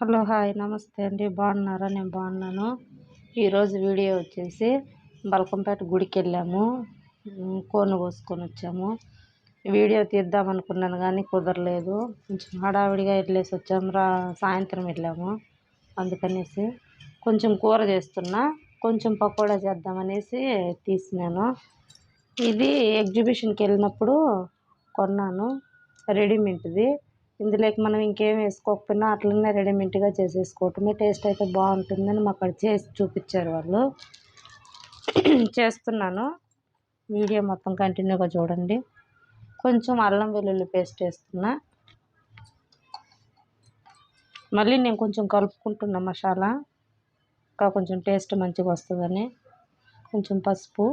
Hello hi నమస్తే అండి. బాగున్నారా? నేను బాగున్నాను. ఈరోజు వీడియో వచ్చేసి బల్కంపేట గుడికి వెళ్ళాము కోను కోసుకొని వచ్చాము. వీడియో తీద్దాం అనుకున్నాను కానీ కుదరలేదు. కొంచెం హడావిడిగా వెళ్ళేసి వచ్చాము రా సాయంత్రం వెళ్ళాము. అందుకనేసి కొంచెం కూర చేస్తున్నా. కొంచెం పకోడా చేద్దామనేసి తీసినాను. ఇది ఎగ్జిబిషన్కి వెళ్ళినప్పుడు కొన్నాను. రెడీమేడ్ది. ఇందులోకి మనం ఇంకేం వేసుకోకపోయినా అట్లనే రెడీమేడ్గా చేసేసుకోవటమే టేస్ట్ అయితే బాగుంటుందని మాకు అక్కడ చేసి చూపించారు వాళ్ళు. చేస్తున్నాను. వీడియో మొత్తం కంటిన్యూగా చూడండి. కొంచెం అల్లం వెల్లుల్లి పేస్ట్ వేస్తున్నా. మళ్ళీ నేను కొంచెం కలుపుకుంటున్నా మసాలా. ఇంకా కొంచెం టేస్ట్ మంచిగా వస్తుందని. కొంచెం పసుపు.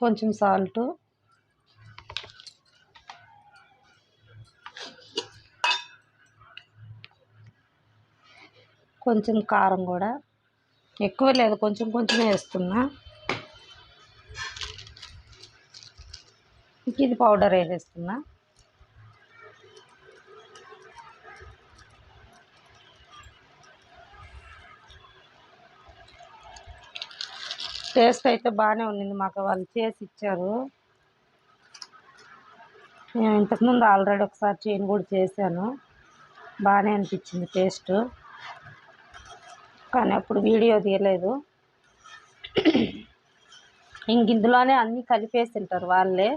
కొంచెం సాల్ట్. కొంచెం కారం కూడా. ఎక్కువ లేదు కొంచెం కొంచెం వేస్తున్నా. ఇది పౌడర్ వేసేస్తున్నా. టేస్ట్ అయితే బాగానే ఉన్నింది మాకు వాళ్ళు చేసి ఇచ్చారు. నేను ఇంతకుముందు ఆల్రెడీ ఒకసారి చేయను కూడా చేశాను. బాగానే అనిపించింది టేస్ట్. కానీ అప్పుడు వీడియో తీయలేదు. ఇంక ఇందులోనే అన్నీ కలిపేసి ఉంటారు వాళ్ళే.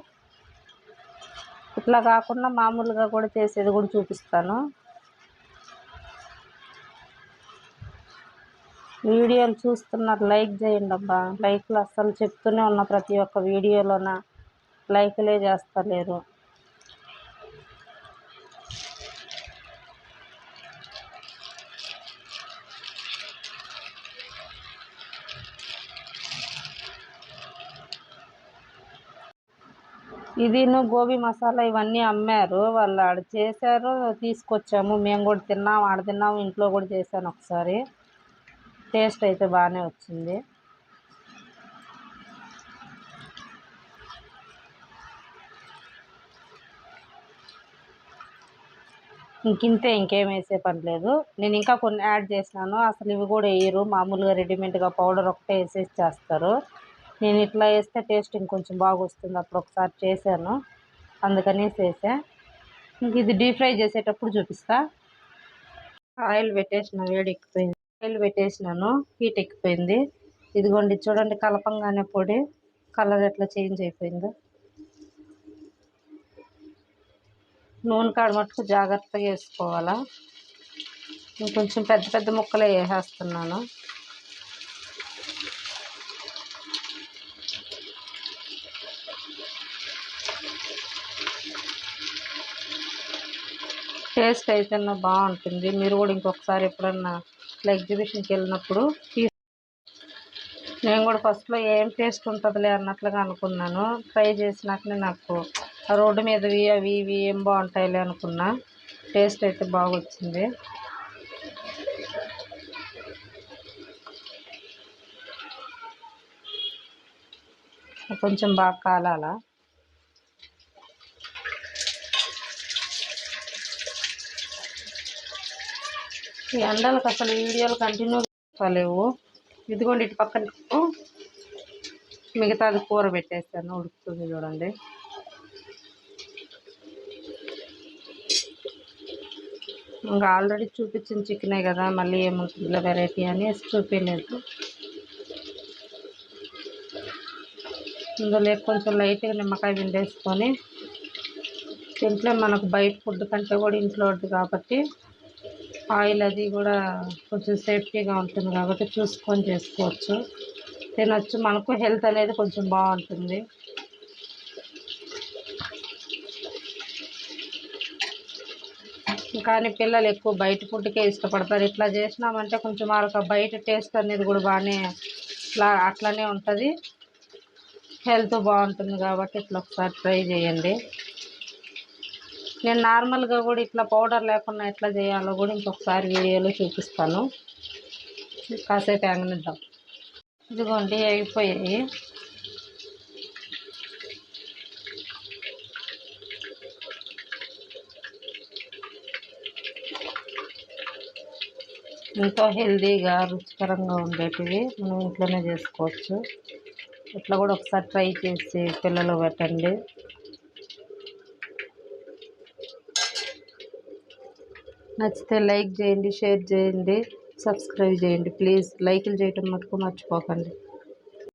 ఇట్లా కాకుండా మామూలుగా కూడా చేసేది కూడా చూపిస్తాను. వీడియోలు చూస్తున్నారు. లైక్ చేయండి అబ్బా. లైక్లు అస్సలు చెప్తూనే ఉన్న ప్రతి ఒక్క వీడియోలోన. లైక్లే చేస్తలేరు. ఇది గోబీ మసాలా ఇవన్నీ అమ్మారు. వాళ్ళు ఆడ చేశారు తీసుకొచ్చాము. మేము కూడా తిన్నాం ఆడ తిన్నాము ఇంట్లో కూడా చేశాను ఒకసారి. టేస్ట్ అయితే బాగానే వచ్చింది. ఇంకింతే ఇంకేం వేసే పని లేదు. నేను ఇంకా కొన్ని యాడ్ చేసినాను. అసలు ఇవి కూడా వేయరు. మామూలుగా రెడీమేడ్గా పౌడర్ ఒకటే వేసేసి చేస్తారు. నేను ఇట్లా వేస్తే టేస్ట్ ఇంకొంచెం బాగా వస్తుంది అప్పుడు ఒకసారి చేశాను. అందుకనేసి వేసా. ఇంక ఇది డీప్ ఫ్రై చేసేటప్పుడు చూపిస్తా. ఆయిల్ పెట్టేసిన వేడి ఎక్కిపోయింది. ఆయిల్ పెట్టేసినాను. హీట్ ఎక్కిపోయింది. ఇదిగోండి చూడండి కలపంగానే పొడి. కలర్ ఎట్లా చేంజ్ అయిపోయిందో. నూనె కాడ మట్టుకు జాగ్రత్తగా వేసుకోవాలా. ఇంకొంచెం పెద్ద పెద్ద ముక్కలే వేసేస్తున్నాను. టేస్ట్ అయితే బాగుంటుంది. మీరు కూడా ఇంకొకసారి ఎప్పుడన్నా ఇట్లా ఎగ్జిబిషన్కి వెళ్ళినప్పుడు నేను కూడా ఫస్ట్లో ఏం టేస్ట్ ఉంటుందిలే అన్నట్లుగా అనుకున్నాను. ట్రై చేసినాకనే నాకు ఆ రోడ్డు మీదవి అవి ఇవి ఏం బాగుంటాయిలే అనుకున్నా. టేస్ట్ అయితే బాగా వచ్చింది కొంచెం బాగా కాలాలా? ఈ ఎండలకు అసలు వీడియోలు కంటిన్యూ లేవు ఇదిగోండి ఇటు పక్కన మిగతాది కూర పెట్టేస్తాను. ఉడుకుతుంది చూడండి. ఇంకా ఆల్రెడీ చూపించిన చికెనే కదా మళ్ళీ ఏముంటుందిలే వెరైటీ అని చూపించలేదు. ఇందులో కొంచెం లైట్గా నిమ్మకాయ పిండేసుకొని ఇంట్లో మనకు బయట ఫుడ్ కంటే కూడా ఇంట్లోది కాబట్టి ఆయిల్ అది కూడా కొంచెం సేఫ్టీగా ఉంటుంది కాబట్టి చూసుకొని చేసుకోవచ్చు. తినొచ్చు. మనకు హెల్త్ అనేది కొంచెం బాగుంటుంది. కానీ పిల్లలు ఎక్కువ బయట ఫుడ్కే ఇష్టపడతారు. ఇట్లా చేసినామంటే కొంచెం వాళ్ళకి బయట టేస్ట్ అనేది కూడా బాగానే ఇట్లా ఉంటుంది. హెల్త్ బాగుంటుంది కాబట్టి ఇట్లా ఒకసారి ట్రై చేయండి. నేను నార్మల్గా కూడా ఇట్లా పౌడర్ లేకుండా ఎట్లా చేయాలో కూడా ఇంకొకసారి వీడియోలో చూపిస్తాను. కాసేపు ఆగనిద్దాం. ఇదిగోండి అయిపోయాయి. ఎంతో హెల్దీగా రుచికరంగా ఉండేటివి మనం ఇంట్లోనే చేసుకోవచ్చు. ఇట్లా కూడా ఒకసారి ట్రై చేసి పిల్లలు పెట్టండి. నచ్చితే లైక్ చేయండి షేర్ చేయండి సబ్స్క్రైబ్ చేయండి. ప్లీజ్ లైకులు చేయటం మటుకు మర్చిపోకండి.